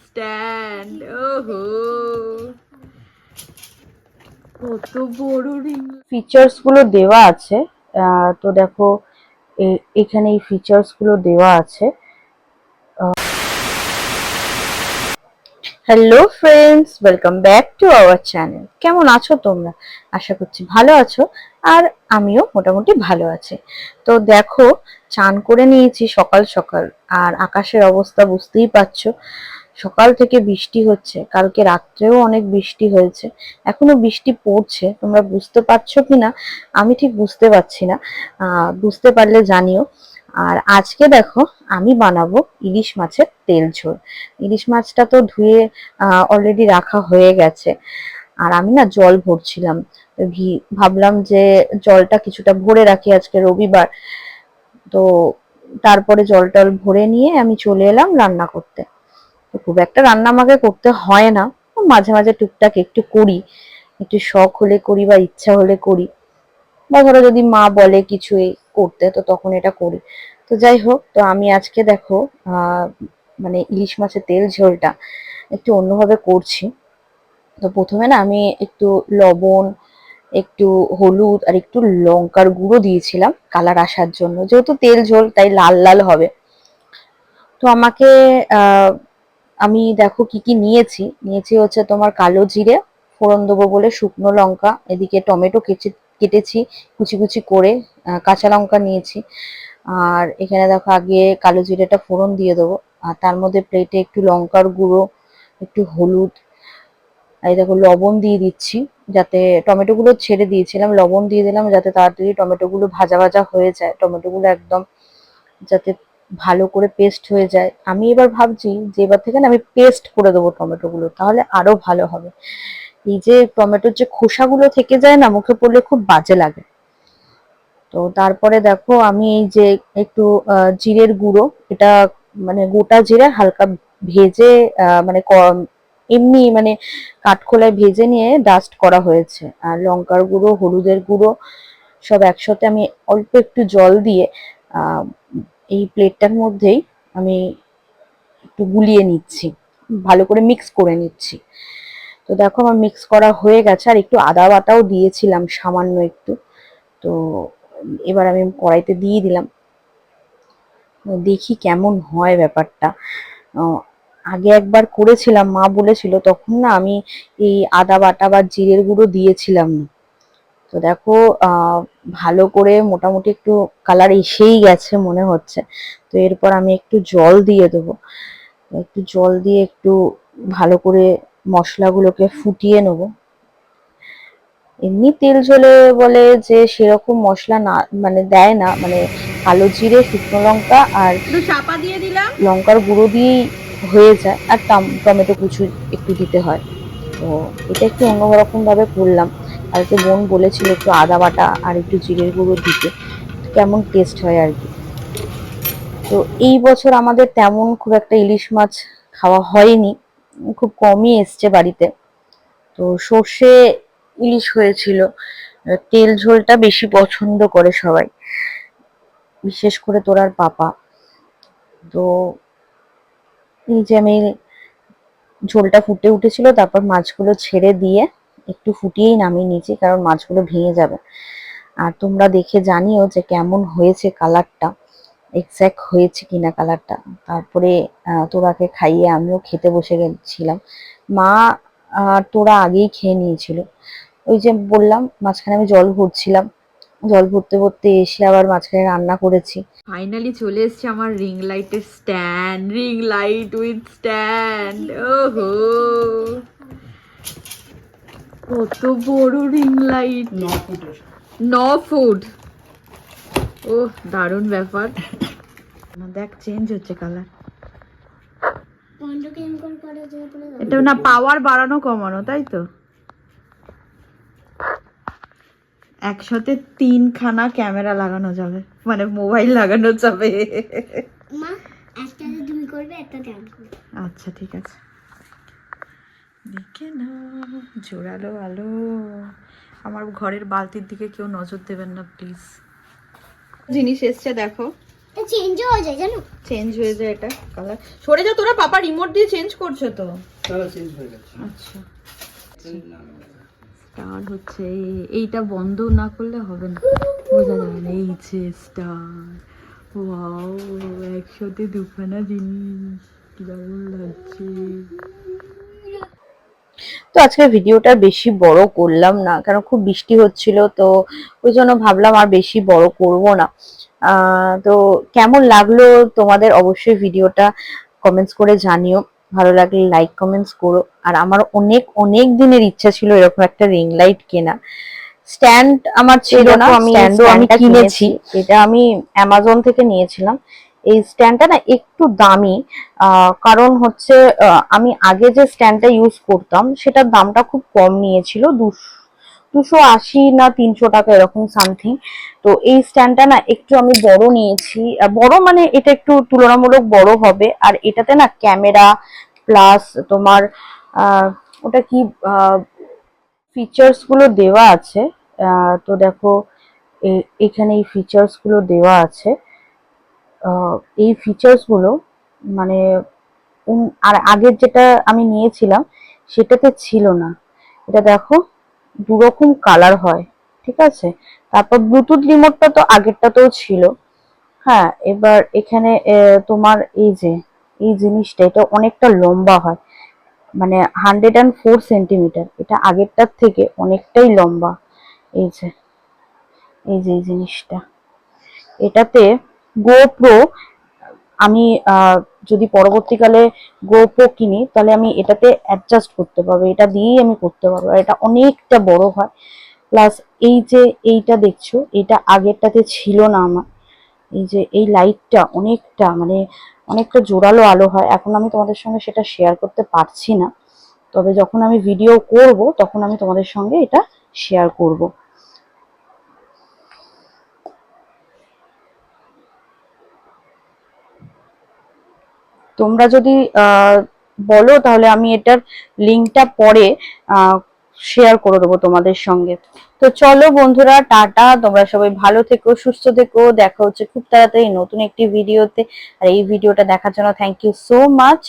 Stand ওহো কত বড় রিং ফিচার্সগুলো দেওয়া আছে। তো দেখো এখানে এই ফিচার্সগুলো দেওয়া আছে। Hello friends welcome back to our channel কেমন আছো তোমরা? আশা করছি ভালো আছো, আর আমিও মোটামুটি ভালো আছি। তো দেখো, চান করে নিয়েছি সকাল সকাল, আর আকাশের অবস্থা বুঝতেই পারছ। সকাল থেকে বৃষ্টি হচ্ছে, কালকে রাত্রেও অনেক বৃষ্টি হয়েছে, এখনও বৃষ্টি পড়ছে, তোমরা বুঝতে পারছ কিনা? আমি ঠিক বুঝতে পারছি না বুঝতে পারলে জানিও। আর আজকে দেখো, আমি বানাবো ইলিশ মাছের তেল ঝোল। ইলিশ মাছটা তো ধুয়ে অলরেডি রাখা হয়ে গেছে। আর আমি না জল ভরছিলাম ভাবলাম যে জলটা কিছুটা ভরে রাখি আজকে রবিবার। তো তারপরে জল টল ভরে নিয়ে আমি চলে এলাম রান্না করতে। খুব একটা রান্না আমাকে করতে হয় না। মাঝে মাঝে টুকটাক একটু করি। একটু শখ হলে করি বা ইচ্ছা হলে করি। বা ধরো যদি মা বলে কিছু করতে, তো তখন এটা করি। তো যাই হোক, তো আমি আজকে দেখো মানে ইলিশ মাছের তেল ঝোলটা একটু অন্যভাবে করছি। তো প্রথমে না আমি একটু লবণ, একটু হলুদ আর একটু লঙ্কার গুঁড়ো দিয়েছিলাম কালার আসার জন্য। যেহেতু তেল ঝোল, তাই লাল লাল হবে। তো আমাকে আমি দেখো কি কি নিয়েছি। নিয়েছি হচ্ছে তোমার কালো জিরে, ফোড়ন দেবো বলে শুকনো লঙ্কা, এদিকে টমেটো কেচে, কেটেছি কুচি কুচি করে কাঁচা লঙ্কা নিয়েছি। আর এখানে দেখো আগে কালো জিরেটা ফোড়ন দিয়ে দেবো, আর তার মধ্যে প্লেটে একটু লঙ্কার গুঁড়ো, একটু হলুদ এই দেখো লবণ দিয়ে দিচ্ছি যাতে টমেটো গুলো ছেড়ে দিয়েছিলাম, লবণ দিয়ে দিলাম যাতে তাড়াতাড়ি টমেটো গুলো ভাজা ভাজা হয়ে যায় টমেটো গুলো একদম যাতে ভালো করে পেস্ট হয়ে যায়। আমি এবার ভাবছি যে এবার থেকে না আমি পেস্ট করে দেবো টমেটো গুলো, তাহলে আরও ভালো হবে। এই যে টমেটোর যে খোসাগুলো থেকে যায় না, মুখে পড়লে খুব বাজে লাগে। তো তারপরে দেখো আমি এই যে একটু জিরের গুঁড়ো, এটা মানে গোটা জিরে হালকা ভেজে মানে এমনি মানে কাঠখোলায় ভেজে নিয়ে ডাস্ট করা হয়েছে। আর লঙ্কার গুঁড়ো, হলুদের গুঁড়ো সব একসাথে আমি অল্প একটু জল দিয়ে এই প্লেটটার মধ্যেই আমি একটু গুলিয়ে নিচ্ছি, ভালো করে মিক্স করে নিচ্ছি। তো দেখো আমার মিক্স করা হয়ে গেছে, আর একটু আদা বাটাও দিয়েছিলাম সামান্য একটু। তো এবার আমি কড়াইতে দিয়ে দিলাম। দেখি কেমন হয় ব্যাপারটা। আগে একবার করেছিলাম, মা বলেছিল, তখন না আমি এই আদা বাটা বা জিরের গুঁড়ো দিয়েছিলাম না। তো দেখো ভালো করে মোটামুটি একটু কালার এসেই গেছে মনে হচ্ছে। তো এরপর আমি একটু জল দিয়ে দেবো। একটু জল দিয়ে একটু ভালো করে মশলাগুলোকে ফুটিয়ে নেব। এমনি তেল ঝোলে বলে যে সেরকম মশলা না মানে দেয় না মানে কালো জিরে শুকনো লঙ্কা আর একটু চাপা দিয়ে দিলাম। লঙ্কার গুঁড়ো দিয়েই হয়ে যায়। আর টম- টমেটো কুচু একটু দিতে হয়। তো এটা একটু অন্যরকম ভাবে করলাম। কালকে বোন বলেছিল, একটু আদা বাটা আর একটু জিরের গুঁড়ো দিতে। কেমন টেস্ট হয় আর কি। তো এই বছর আমাদের তেমন খুব একটা ইলিশ মাছ খাওয়া হয়নি। খুব কমই এসছে বাড়িতে। তো সর্ষে ইলিশ হয়েছিল। তেল ঝোলটা বেশি পছন্দ করে সবাই। বিশেষ করে তোরার পাপা। তো এই যে আমি ঝোলটা ফুটে উঠেছিল, তারপর মাছগুলো ছেড়ে দিয়ে একটু ফুটিয়েই নামিয়ে নিয়েছি, কারণ মাছগুলো ভেঙে যাবে। আর তোমরা দেখে জানিও যে কেমন হয়েছে কালারটা এক্স্যাক্ট হয়েছে কিনা কালারটা। তারপরে তোরাকে খাইয়ে আমিও খেতে বসে গেছিলাম। মা আর তোরা আগেই খেয়ে নিয়েছিল। ওই যে বললাম, মাঝখানে আমি জল ভরছিলাম। জল ভরতে ভরতে এসে আবার মাঝখানে রান্না করেছি। ফাইনালি চলে এসছে আমার রিং লাইটের stand ring light with stand ওহো! কত বড় রিং লাইট ন ফুট ও দারুণ ব্যাপার। দেখ চেঞ্জ হচ্ছে কালার এটা না পাওয়ার বাড়ানো কমানো তাই তো? একসাথে তিনখানা ক্যামেরা লাগানো যাবে। মানে মোবাইল লাগানো যাবে। আচ্ছা ঠিক আছে। দেখে না জোরালো আলো। আমার ঘরের বালতির দিকে কেউ নজর দেবেন না প্লিজ। জিনিস এসছে দেখো। এটা চেঞ্জও হয়ে যায় জানো? চেঞ্জ হয়ে যায় এটা কালার সরে যা তোরা পাপা রিমোট দিয়ে চেঞ্জ করছ তো। চেঞ্জ হয়ে গেছে। আচ্ছা। স্টার হচ্ছে এইটা বন্ধ না করলে হবে না। বোঝা যাবে না এই যে স্টার ওয়াও একসাথে দুখানা জিনিস। কি দারুণ লাগছে। তো আজকে ভিডিওটা বেশি বড় করলাম না কেন খুব বৃষ্টি হচ্ছিল তো ওই জন্য ভাবলাম আর বেশি বড় করব না। তো কেমন লাগল তোমাদের অবশ্যই ভিডিওটা কমেন্টস করে জানিও। ভালো লাগলে লাইক কমেন্টস করো। আর আমার অনেক অনেক দিনের ইচ্ছা ছিল এরকম একটা রিং লাইট কেনা স্ট্যান্ড আমার ছিল না আমি স্ট্যান্ডও আমি কিনেছি। এটা আমি অ্যামাজন থেকে নিয়েছিলাম। এই স্ট্যান্ডটা না একটু দামি কারণ হচ্ছে আমি আগে যে স্ট্যান্ডটা ইউজ করতাম, সেটার দামটা খুব কম নিয়েছিল, দুশো দুশো আশি না তিনশো টাকা এরকম সামথিং তো এই স্ট্যান্ডটা না একটু আমি বড় নিয়েছি বড় মানে এটা একটু তুলনামূলক বড় হবে। আর এটাতে না ক্যামেরা প্লাস তোমার ওটা কি ফিচার্সগুলো দেওয়া আছে তো দেখো এখানে এই ফিচার্সগুলো দেওয়া আছে। এই ফিচার্সগুলো মানে আর আগের যেটা আমি নিয়েছিলাম, সেটাতে ছিল না। এটা দেখো দু রকম কালার হয়, ঠিক আছে? তারপর ব্লুটুথ রিমোটটা তো আগেরটাতেও ছিল। হ্যাঁ এবার এখানে তোমার এই যে, এই জিনিসটা, এটা অনেকটা লম্বা হয়। মানে হান্ড্রেড অ্যান্ড ফোর সেন্টিমিটার এটা আগেরটার থেকে অনেকটাই লম্বা। এই যে এই যে, এই জিনিসটা। এটাতে গোপ্রো আমি যদি পরবর্তীকালে গোপ্রো কিনি, তাহলে আমি এটাতে অ্যাডজাস্ট করতে পারব। এটা দিয়েই আমি করতে পারব। এটা অনেকটা বড় হয়। প্লাস এই যে এইটা দেখছ, এটা আগেরটাতে ছিল না আমার। এই যে এই লাইটটা অনেকটা মানে অনেকটা জোরালো আলো হয়। এখন আমি তোমাদের সঙ্গে সেটা শেয়ার করতে পারছি না। তবে যখন আমি ভিডিও করব, তখন আমি তোমাদের সঙ্গে এটা শেয়ার করব। তোমরা যদি বলো তাহলে আমি এটার লিঙ্কটা পরে শেয়ার করে দেবো তোমাদের সঙ্গে। তো চলো বন্ধুরা, টাটা, তোমরা সবাই ভালো থেকো, সুস্থ থেকো, দেখা হচ্ছে খুব তাড়াতাড়ি নতুন একটি ভিডিওতে আর এই ভিডিওটা দেখার জন্য থ্যাংক ইউ সো মাচ